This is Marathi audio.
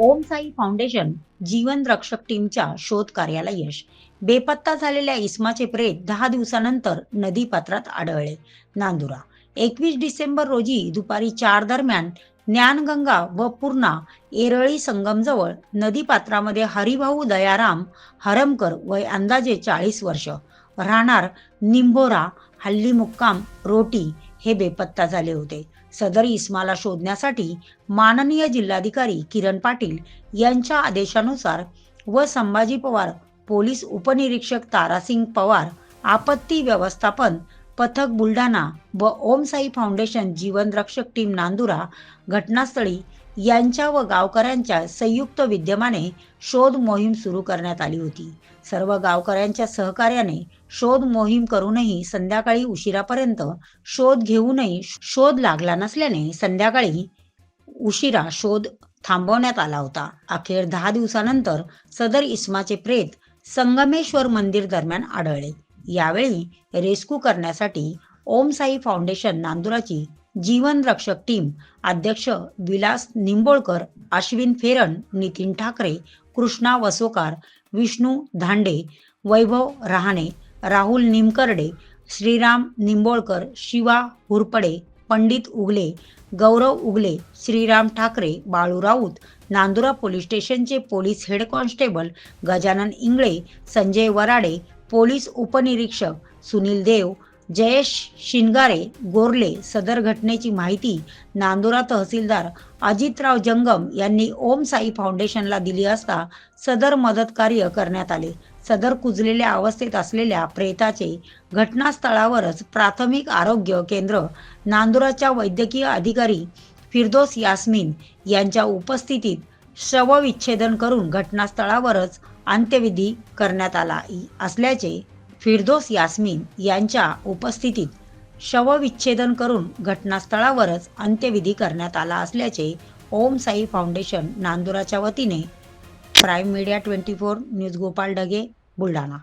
ओम साई फाउंडेशन जीवन रक्षक टीमच्या शोध कार्याला यश. बेपत्ता झालेल्या इस्माचे प्रेत दहा दिवसानंतर नदीपात्रात आढळले. नांदुरा. एकवीस डिसेंबर रोजी दुपारी चार दरम्यान ज्ञानगंगा व पूर्णा एरळी संगमजवळ नदीपात्रामध्ये हरिभाऊ दयाराम हरमकर वय अंदाजे चाळीस वर्ष. राहणार निंभोरा हल्ली मुक्काम रोटी हे बेपत्ता झाले होते. सदर इस्माला शोधण्यासाठी माननीय जिल्हाधिकारी किरण पाटील यांच्या आदेशानुसार व संभाजी पवार पोलीस उपनिरीक्षक तारासिंग पवार आपत्ती व्यवस्थापन पथक बुलढाणा व ओमसाई फाउंडेशन जीवन रक्षक टीम नांदुरा घटनास्थळी यांच्या व गावकऱ्यांच्या संयुक्त विद्यमाने शोध मोहीम सुरू करण्यात आली होती. सर्व गावकऱ्यांच्या सहकार्याने शोध मोहीम करूनही संध्याकाळी उशिरापर्यंत शोध घेऊनही शोध लागला नसल्याने संध्याकाळी उशिरा शोध थांबवण्यात आला होता. अखेर दहा दिवसानंतर सदर इस्माचे प्रेत संगमेश्वर मंदिर दरम्यान आढळले. यावेळी रेस्क्यू करण्यासाठी ओम साई फाउंडेशन नांदुराची जीवन रक्षक टीम अध्यक्ष विलास निंबोळकर अश्विन फेरन नितीन ठाकरे कृष्णा वसोकार विष्णू धांडे वैभव रहाणे राहुल निमकर्डे श्रीराम निंबोळकर शिवा हुरपडे पंडित उगले गौरव उगले श्रीराम ठाकरे बाळू राऊत नांदुरा पोलीस स्टेशनचे police head constable Gajanan Ingale Sanjay Varade police उपनिरीक्षक सुनील देव जयेश शिनगारे गोरले सदर घटनेची माहिती नांदुरा तहसीलदार अजितराव जंगम यांनी ओम साई फाउंडेशनला दिली असता सदर मदत कार्य करण्यात आले. सदर कुजलेल्या अवस्थेत असलेल्या प्रेताचे घटनास्थळावरच प्राथमिक आरोग्य केंद्र नांदुराच्या वैद्यकीय अधिकारी फिरदोस यास्मिन यांच्या उपस्थितीत शवविच्छेदन करून घटनास्थळावरच अंत्यविधी करण्यात आला असल्याचे फिरदोस यास्मिन यांच्या उपस्थितीत शवविच्छेदन करून घटनास्थळावरच अंत्यविधी करण्यात आला असल्याचे ओम साई फाउंडेशन नांदुराच्या वतीने prime media twenty four news Gopal Dage Buldhana.